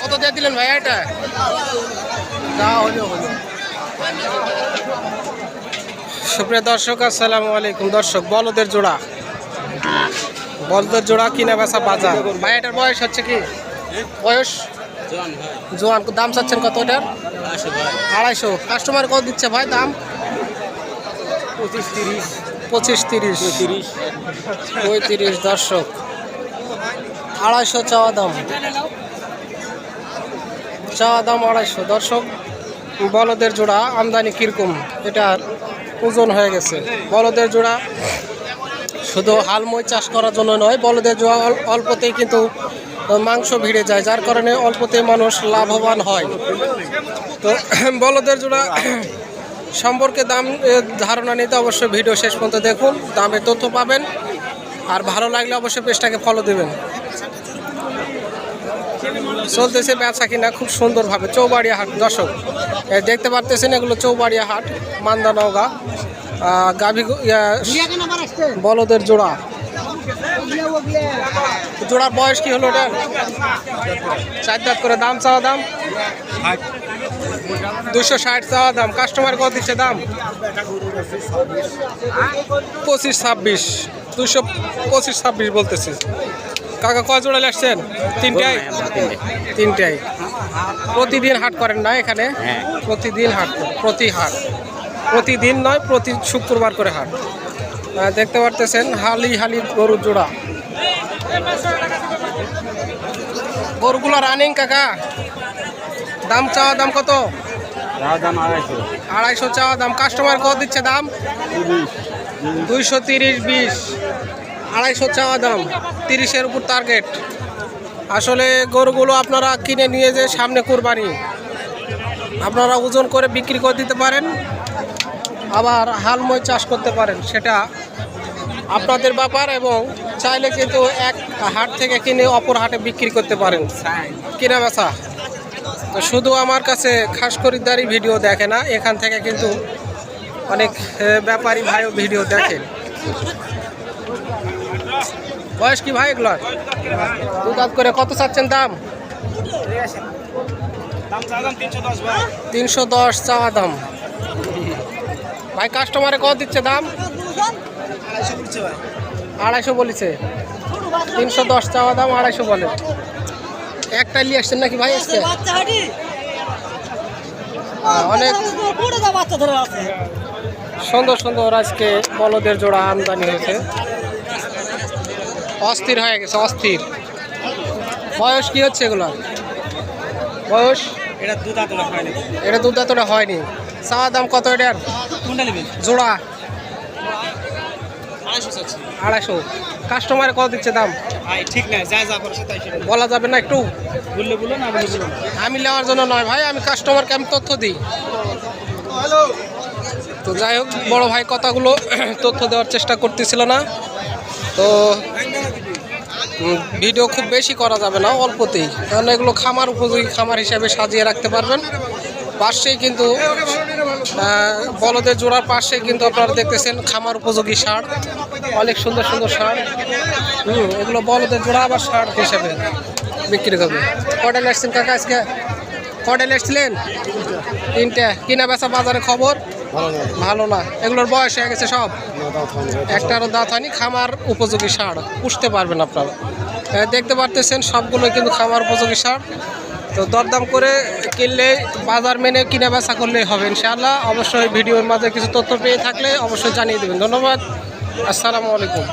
কত দিয়ে দিলেন ভাই এটা? যা হলো হলো। সুপ্রিয় দর্শক আসসালামু আলাইকুম। দর্শক বলদের জোড়া। বলদের জোড়া কিনা বেচা বাজার। ভাই এটার বয়স হচ্ছে কি? বয়স? জোয়ান দাম চাচ্ছেন কত এটার? আড়াইশো কাস্টমার কত দিচ্ছে ভাই দাম? পঁচিশ তিরিশ। পঁচিশ তিরিশ। তিরিশ পঁয়ত্রিশ দর্শক। আড়াইশো চাওয়া দাম। চাওয়া দাম আড়াইশো। দর্শক, বলদের জোড়া আমদানি কীরকম? এটার ওজন হয়ে গেছে। বলদের জোড়া শুধু হালমই চাষ করার জন্য নয়, বলদের জোড়া অল্পতেই কিন্তু মাংস ভিড়ে যায়, যার কারণে অল্পতেই মানুষ লাভবান হয়। তো, বলদের জোড়া সম্পর্কে দাম ধারণা নিতে অবশ্যই ভিডিও শেষ পর্যন্ত দেখুন। দামে তথ্য পাবেন। আর ভালো লাগলে অবশ্যই পেজটাকে ফলো দেবেন। চলতেছে বেচা কিনা খুব সুন্দরভাবে, চৌবাড়িয়া হাট, দর্শক। দেখতে পারতেছেন এগুলো চৌবাড়িয়া হাট মান্দা নওগা গাভী বলদের জোড়া। জোড়ার বয়স কি হলো ওটার? চার দাঁত করে দাম চাওয়া দাম? দুশো ষাট চাওয়া দাম। কাস্টমার কত দিচ্ছে দাম? পঁচিশ ছাব্বিশ। দুশো পঁচিশ ছাব্বিশ বলতেছে। কাকা কয় জোড়া আসছেন? তিনটাই তিনটাই প্রতিদিন হাট করেন না এখানে? হ্যাঁ। প্রতিদিন হাট প্রতি হাট। প্রতিদিন নয় প্রতি শুক্রবার করে হাট। দেখতে পারতেছেন হালি হালি গরুর জোড়া। গরুগুলো রানিং কাকা? দাম চাওয়া দাম কত? দাম আড়াইশো। আড়াইশো চাওয়া দাম। কাস্টমার কত দিচ্ছে দাম? দুইশো তিরিশ বিশ। আড়াইশো চাওয়া দাম, তিরিশের উপর টার্গেট আসলে গরুগুলো আপনারা কিনে নিয়ে যে সামনে কোরবানি, আপনারা ওজন করে বিক্রি করে দিতে পারেন, আবার হালময় চাষ করতে পারেন, সেটা আপনাদের ব্যাপার এবং চাইলে কিন্তু এক হাট থেকে কিনে অপর হাটে বিক্রি করতে পারেন। কিনা বেচা? তো শুধু আমার কাছে খাস খরিদ্দারি ভিডিও দেখে না, এখান থেকে কিন্তু অনেক ব্যাপারী ভাইও ভিডিও দেখেন বয়স কি ভাই এগুলার? দু দাঁত করে কত চাচ্ছেন দাম? তিনশো দশ চাওয়া দাম। ভাই কাস্টমারে কত দিচ্ছে দাম? আড়াইশো বলেছে। তিনশো দশ চাওয়া দাম আড়াইশো বলে। একটা নিয়ে আসছেন নাকি ভাই আজকে? আহ, অনেক সুন্দর সুন্দর আজকে বলদের জোড়া আমদানি হয়েছে। অস্থির হয়ে গেছে অস্থির। বয়স কি হচ্ছে এগুলো? বয়স? এটা দু দাঁত ওরা এটা দুধ এতটা হয়নি। চাওয়া দাম কত এটার? কোনটা নেবেন? জোড়া। আড়াইশো কাস্টমারে কত দিচ্ছে দাম? ঠিক নাই যা যা করছে তাই বলা যাবে না একটু? বললে বলো না বললে আমি নেওয়ার জন্য নয় ভাই আমি কাস্টমারকে আমি তথ্য দিই। তো যাই হোক বড় ভাই কথাগুলো তথ্য দেওয়ার চেষ্টা করতেছিল না। তো ভিডিও খুব বেশি করা যাবে না অল্পতেই। কারণ এগুলো খামার উপযোগী খামার হিসাবে সাজিয়ে রাখতে পারবেন। পাশেই কিন্তু বলদের জোড়ার পাশে কিন্তু আপনারা দেখতেছেন খামার উপযোগী সার অনেক সুন্দর সুন্দর সার হুম এগুলো বলদের জোড়া আবার সার হিসাবে বিক্রি করবে। কটা আসছেন কাকা আজকে? কটা এসছিলেন তিনটে। কিনা বেচা বাজারে খবর? ভালো না। এগুলোর বয়স হয়ে গেছে সব? একটা একটারও দাঁত হয়নি খামার উপযোগী সার পুষতে পারবেন আপনারা। দেখতে পারতেছেন সবগুলো কিন্তু খামার উপযোগী সার। তো দরদাম করে কিনলে, বাজার মেনে কিনে বেচা করলেই হবে ইনশাআল্লাহ। অবশ্যই ভিডিওর মাঝে কিছু তথ্য পেয়ে থাকলে অবশ্যই জানিয়ে দেবেন। ধন্যবাদ। আসসালামু আলাইকুম।